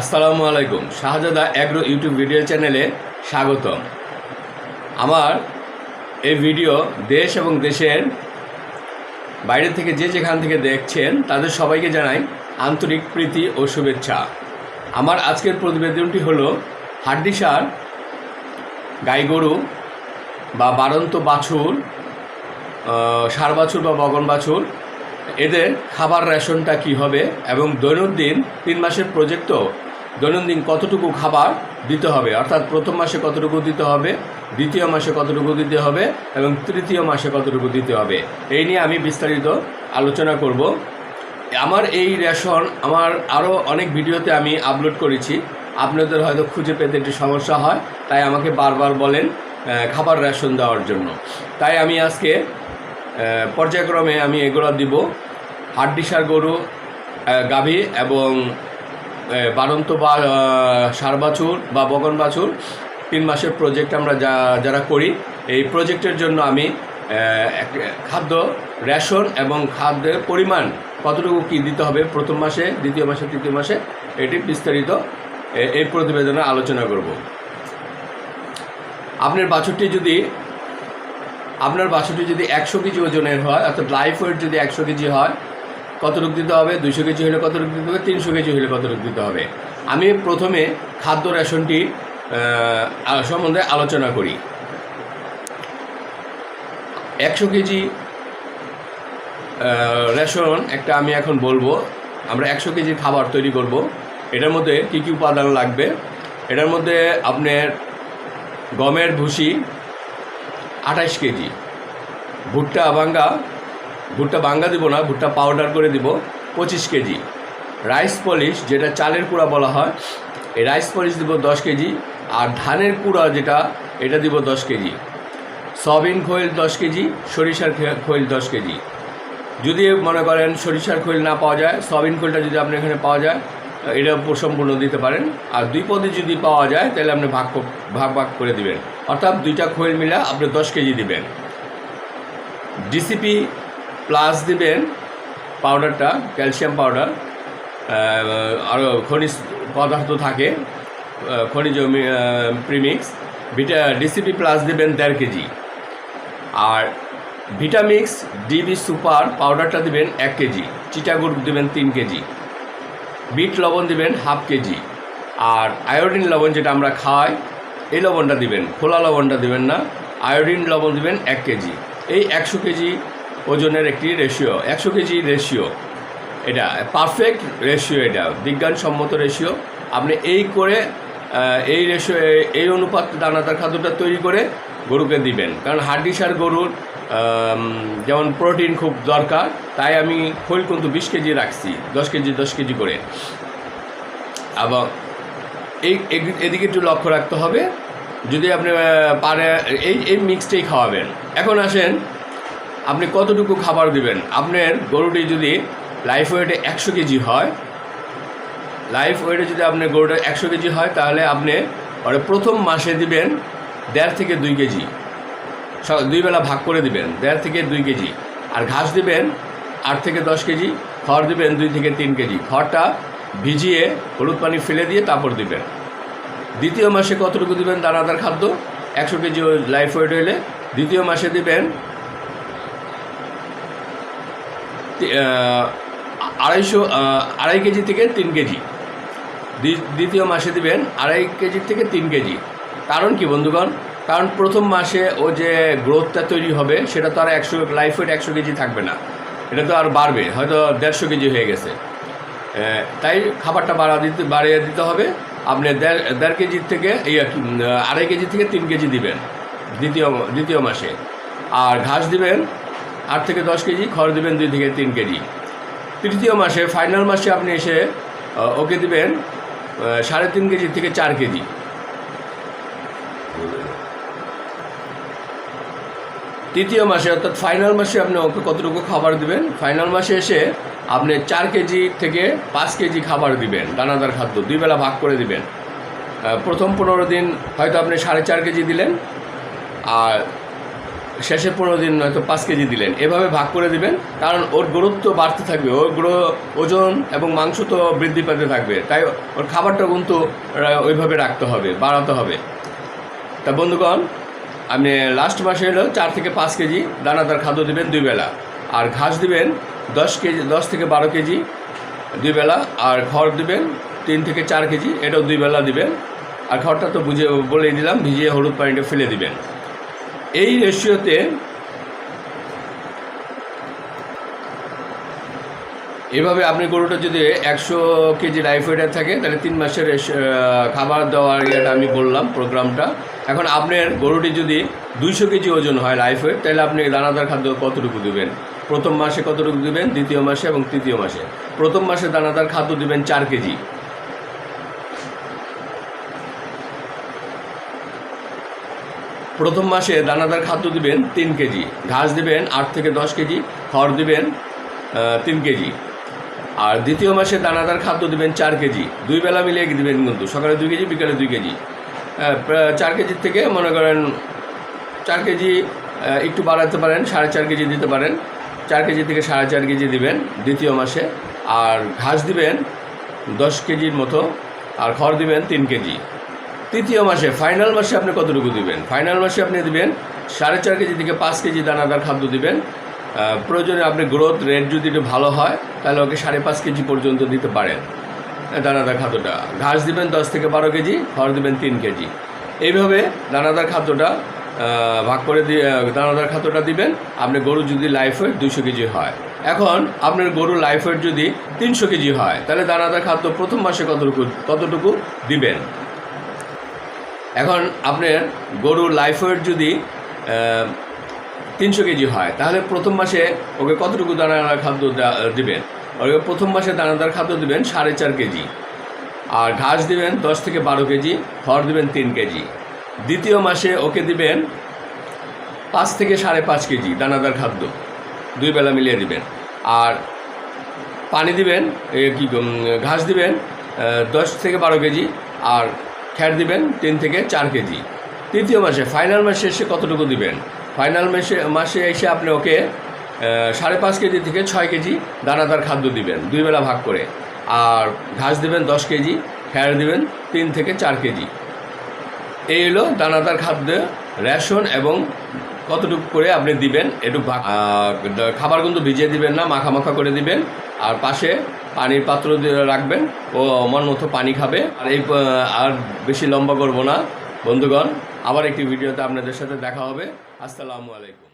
আসসালামু আলাইকুম। শাহজাদা agro YouTube video চ্যানেলে স্বাগতম। আমার এই ভিডিও দেশ এবং দেশের বাইরে থেকে যে যেখান থেকে দেখছেন, তাদের সবাইকে জানাই আন্তরিক প্রীতি ও শুভেচ্ছা। আমার আজকের প্রতিবেদনটি হল হাড্ডি সার গাই গরু বা বারন্ত বাছুর সার বাছুর বা বগন বাছুর। এদের খাবার রেশনটা কি হবে এবং দৈনন্দিন তিন মাসের প্রজেক্ট তো দৈনন্দিন কতটুকু খাবার দিতে হবে? অর্থাৎ প্রথম মাসে কতটুকু দিতে হবে, দ্বিতীয় মাসে কতটুকু দিতে হবে এবং তৃতীয় মাসে কতটুকু দিতে হবে? এই নিয়ে আমি বিস্তারিত আলোচনা করব। আমার এই রেশন, আমার আরও অনেক ভিডিওতে আমি আপলোড করেছি। আপনাদের হয়তো খুঁজে পেতে একটি সমস্যা হয়, তাই আমাকে বারবার বলেন খাবার রেশন দেওয়ার জন্য। তাই আমি আজকে পর্যায়ক্রমে আমি এগুলো দিব। হাড্ডিসার গরু গাভী এবং আহ, বারন্ত বা ষাঁড় বাছুর বা বগন বাছুর তিন মাসের প্রজেক্ট আমরা যা যারা করি এই প্রজেক্টের জন্য আমি খাদ্য রেশন এবং খাদ্যের পরিমাণ কতটুকু কী দিতে হবে প্রথম মাসে দ্বিতীয় মাসে তৃতীয় মাসে এটি বিস্তারিত এই প্রতিবেদনে আলোচনা করব। আপনার বাছুরটি যদি আপনার বাছুরটি যদি একশো কেজি ওজনের হয় অর্থাৎ লাইফ ওয়েট যদি একশো কেজি হয় কতটুকু দিতে হবে? দুশো কেজি হলে কতটুকু দিতে হবে? তিনশো কেজি হলে কতটুকু দিতে হবে? আমি প্রথমে খাদ্য রেশনটি সম্বন্ধে আলোচনা করি। একশো কেজি রেশন একটা আমি এখন বলব, আমরা একশো কেজি খাবার তৈরি করব। এটার মধ্যে কী কী উপাদান লাগবে? এটার মধ্যে আপনার গমের ভুসি আঠাশ কেজি, ভুট্টা বাঙ্গা ভুট্টা বাঙ্গা দিব না, ভুট্টা পাউডার করে দিব, পঁচিশ কেজি। রাইস পলিশ যেটা চালের কুড়া বলা হয়, এই রাইস পলিশ দিব দশ কেজি, আর ধানের কুড়া যেটা, এটা দিব দশ কেজি। সয়াবিন খৈল দশ কেজি, সরিষার খৈল দশ কেজি। যদি মনে করেন সরিষার খৈল না পাওয়া যায়, সয়াবিন খৈলটা যদি আপনার এখানে পাওয়া যায়, এটা সম্পূর্ণ দিতে পারেন। আর দুই পদে যদি পাওয়া যায়, তাহলে আপনি ভাগ ভাগ ভাগ করে দিবেন। অর্থাৎ দুইটা খৈল মিলা আপনি দশ কেজি দিবেন। ডিসিপি প্লাস দিবেন পাউডারটা ক্যালসিয়াম পাউডার আরও খনিজ পদার্থ থাকে খনিজ প্রিমিক্স ভিটা ডিসিপি প্লাস দেবেন দেড় কেজি। আর ভিটামিক্স ডিবি সুপার পাউডারটা দিবেন এক কেজি চিটাগুড় দিবেন তিন কেজি বিট লবণ দিবেন হাফ কেজি, আর আয়োডিন লবণ যেটা আমরা খাই, এই লবণটা দিবেন, খোলা লবণটা দিবেন না আয়োডিন লবণ দিবেন এক কেজি। এই একশো কেজি ওজনের একটি রেশিও একশো কেজি রেশিও এটা পারফেক্ট রেশিও এটা, বিজ্ঞানসম্মত রেশিও আপনি এই করে এই রেশিও এই অনুপাত দানাদার খাদ্যটা তৈরি করে গরুকে দিবেন। কারণ হাড্ডি সার গরুর যেমন প্রোটিন খুব দরকার, তাই আমি খোল কিন্তু বিশ কেজি রাখছি, দশ কেজি দশ কেজি করে। এবং এই এদিকে একটু লক্ষ্য রাখতে হবে, যদি আপনি পারে, এই এই মিক্সটাই খাওয়াবেন। এখন আসেন আপনি কতটুকু খাবার দিবেন? আপনার গরুটি যদি লাইফ ওয়েটে একশো কেজি হয় লাইফ ওয়েটে যদি আপনার গরুটা একশো কেজি হয়, তাহলে আপনি পরে প্রথম মাসে দিবেন দেড় থেকে দুই কেজি। দুই বেলা ভাগ করে দিবেন, দেড় থেকে দুই কেজি। আর ঘাস দিবেন আট থেকে দশ কেজি, খড় দিবেন দুই থেকে তিন কেজি। খড়টা ভিজিয়ে হলুদ পানি ফেলে দিয়ে তারপর দিবেন। দ্বিতীয় মাসে কতটুকু দিবেন? দানাদার খাদ্য, একশো কেজি লাইফ ওয়েট হইলে দ্বিতীয় মাসে দিবেন তি- আহ, আড়াইশো আড়াই কেজি থেকে তিন কেজি। দ্বিতীয় মাসে দিবেন আড়াই কেজি থেকে তিন কেজি। কারণ কি বন্ধুগণ? কারণ প্রথম মাসে ও যে গ্রোথটা তৈরি হবে সেটা তো আর একশো লাইফ ওয়েট একশো কেজি থাকবে না। এটা তো আর বাড়বে হয়তো দেড়শো কেজি হয়ে গেছে। তাই খাবারটা বাড়া দিতে বাড়িয়ে দিতে হবে। আপনি দেড় দেড় কেজির থেকে এই কি, আড়াই কেজি থেকে তিন কেজি দিবেন দ্বিতীয় দ্বিতীয় মাসে। আর ঘাস দিবেন আট থেকে দশ কেজি, খড় দিবেন দুই থেকে তিন কেজি। তৃতীয় মাসে ফাইনাল মাসে আপনি এসে ওকে দিবেন সাড়ে তিন কেজি থেকে চার কেজি। তৃতীয় মাসে, অর্থাৎ ফাইনাল মাসে আপনি ওকে কতটুকু খাবার দিবেন? ফাইনাল মাসে এসে আপনি চার কেজি থেকে পাঁচ কেজি খাবার দিবেন, দানাদার খাদ্য, দুই বেলা ভাগ করে দিবেন। প্রথম পনেরো দিন হয়তো আপনি সাড়ে চার কেজি দিলেন, আর শেষে পনেরো দিন হয়তো পাঁচ কেজি দিলেন। এভাবে ভাগ করে দিবেন, কারণ ওর গুরুত্ব বাড়তে থাকবে, ওর গ্রো ওজন এবং মাংস তো বৃদ্ধি পেতে থাকবে, তাই ওর খাবারটা কিন্তু ওইভাবে রাখতে হবে, বাড়াতে হবে। তা বন্ধুগণ, আপনি লাস্ট মাসে হলো চার থেকে পাঁচ কেজি দানাদার খাদ্য দেবেন দুই বেলা, আর ঘাস দিবেন দশ কেজি, দশ থেকে বারো কেজি দুই বেলা, আর খড় দিবেন তিন থেকে চার কেজি, এটাও দুই বেলা দিবেন। আর খড়টা তো বুঝে বলে দিলাম, ভিজিয়ে হলুদ পানিটা ফেলে দিবেন। এই রেশিওতে এভাবে আপনি গরুটা যদি একশো কেজি লাইফ ওয়েটার থাকে, তাহলে তিন মাসের খাবার দেওয়ার ইয়েটা আমি বললাম প্রোগ্রামটা। এখন আপনার গরুটি যদি দুইশো কেজি ওজন হয় লাইফ ওয়েট তাহলে আপনি দানাদার খাদ্য কতটুকু দেবেন? প্রথম মাসে কতটুকু দিবেন? দ্বিতীয় মাসে এবং তৃতীয় মাসে। প্রথম মাসে দানাদার খাদ্য দিবেন চার কেজি। প্রথম মাসে দানাদার খাদ্য দিবেন তিন কেজি, ঘাস দিবেন আট থেকে দশ কেজি, খড় দিবেন তিন কেজি। আর দ্বিতীয় মাসে দানাদার খাদ্য দিবেন চার কেজি, দুই বেলা মিলিয়ে দিবেন কিন্তু, সকালে দুই কেজি, বিকালে দুই কেজি। চার কেজির থেকে মনে করেন চার কেজি একটু বাড়াতে পারেন, সাড়ে চার কেজি দিতে পারেন। চার কেজি থেকে সাড়ে চার কেজি দিবেন দ্বিতীয় মাসে। আর ঘাস দিবেন দশ কেজির মতো, আর খড় দিবেন তিন কেজি। তৃতীয় মাসে ফাইনাল মাসে আপনি কতটুকু দিবেন? ফাইনাল মাসে আপনি দিবেন সাড়ে চার কেজি থেকে পাঁচ কেজি দানাদার খাদ্য দিবেন। প্রয়োজনে আপনি গ্রোথ রেট যদি একটু ভালো হয়, তাহলে ওকে সাড়ে পাঁচ কেজি পর্যন্ত দিতে পারেন দানাদার খাদ্যটা। ঘাস দিবেন দশ থেকে বারো কেজি, খড় দিবেন তিন কেজি। এইভাবে দানাদার খাদ্যটা ভাগ করে দিয়ে দানাদার খাদ্যটা দিবেন। আপনি গরু যদি লাইফ ওয়েট দুশো কেজি হয়। এখন আপনার গরু লাইফ ওয়েট যদি তিনশো কেজি হয়, তাহলে দানাদার খাদ্য প্রথম মাসে কতটুকু কতটুকু দিবেন? এখন আপনার গরুর লাইফ ওয়েট যদি তিনশো কেজি হয়, তাহলে প্রথম মাসে ওকে কতটুকু দানাদার খাদ্য দিবেন? ওকে প্রথম মাসে দানাদার খাদ্য দিবেন সাড়ে চার কেজি। আর ঘাস দিবেন দশ থেকে বারো কেজি, খড় দিবেন তিন কেজি। দ্বিতীয় মাসে ওকে দিবেন পাঁচ থেকে সাড়ে পাঁচ কেজি দানাদার খাদ্য, দুই বেলা মিলিয়ে দিবেন। আর পানি দিবেন কি ঘাস দিবেন দশ থেকে বারো কেজি। আর খ্যার দিবেন তিন থেকে চার কেজি। তৃতীয় মাসে ফাইনাল মাসে এসে কতটুকু দিবেন? ফাইনাল মাসে মাসে এসে আপনি ওকে সাড়ে পাঁচ কেজি থেকে ছয় কেজি দানাদার খাদ্য দিবেন, দুই বেলা ভাগ করে। আর ঘাস দিবেন দশ কেজি, খ্যার দিবেন তিন থেকে চার কেজি। এই হলো দানাদার খাদ্য রেশন এবং কতটুকু করে আপনি দিবেন, একটু খাবার কিন্তু ভিজিয়ে দিবেন না মাখা মাখা করে দিবেন। আর পাশে পানির পাত্র রাখবেন, ও মন মতো পানি খাবে। আর এই আর বেশি লম্বা করব না। বন্ধুগণ, আবার একটি ভিডিওতে আপনাদের সাথে দেখা হবে। আসসালামু আলাইকুম।